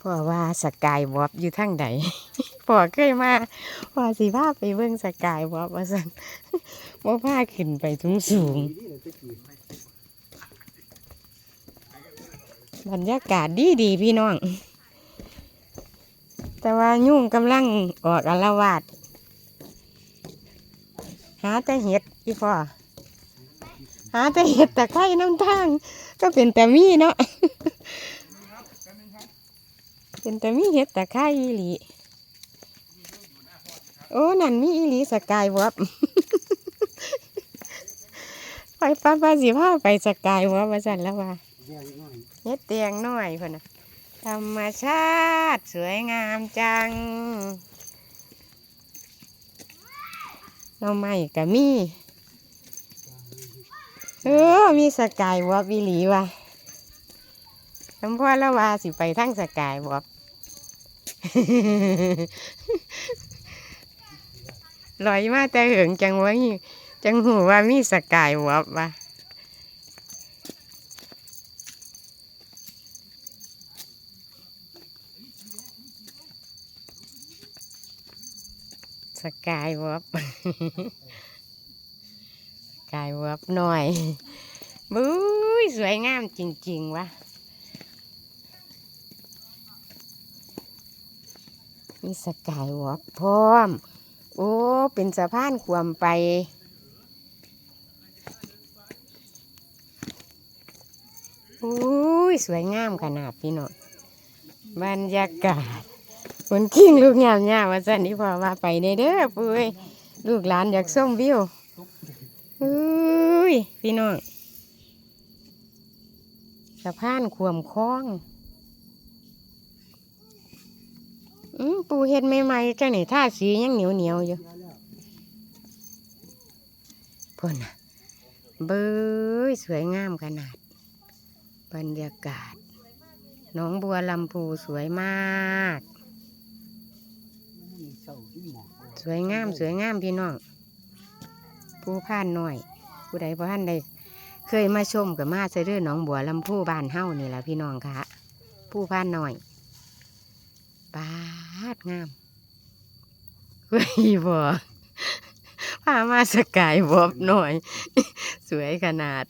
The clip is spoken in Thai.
พ่อว่าสกายวอปอยู่ทั้งใดพ่อเคยมาพ่อสิพาไปเบิ่งสกายวอปว่าซั่นบ่พาขึ้นไปสูงสูงบรรยากาศดีดีพี่น้อง แต่ว่ายุ่งกำลังออกอละวาดหาแต่เห็ดอีพ่อหาแต่เห็ดแต่ไข่น้ำทางก็เป็นแต่มีเนาะ เป็นแต่มีเห็ดแต่ไข่อีหลี โอ้นั่นมีอีหลีสกายวอปไปป้าป้าสิพาไปสกายวอปว่าสันแล้วว่าเฮ็ดเตียงน้อยเพิ่นน่ะธรรมชาติสวยงามจังหน่อไม้ก็มีเออ มีสกายวอล์กอีลีว่ะคำพ่อล้วว่าสิไปทั้งสกายวอล์ก ลอยมาแต่เหิงจังว่าหิจังหูว่ามีสกายวอล์กว่ะสกายวอปสกายวอปหน่อยบุ้ยสวยงามจริง ๆวะ มีสกายวอปพร้อม โอ้ เป็นสะพานความไป อุ้ย สวยงามขนาดพี่น้องบรรยากาศฝนกิ้งลูกยามยามว่าสันนี่พอว่าไปในเด้อปุ้ยลูกหลานอยากส้มวิวอุ้ย พี่น้องสะพานขวมคล้อง อืม ปูเฮ็ดใหม่ๆจังนี่ท่าสียังเหนียวเหนียวอยู่พ่นนะเบ้ยสวยงามขนาด บรรยากาศหน้องบัวลำพูสวยมาก สวยงามสวยงามพี่น้องผู้พานหน่อย ผู้ใดผู้ท่านใดเคยมาชมกับมาเสด็จหนองบัวลำพูบ้านเฮ้านี่แหละพี่น้องคะผู้พานหน่อย ปาดงามเฮ้ยบัวพามาสกายวอบหน่อย สวยขนาด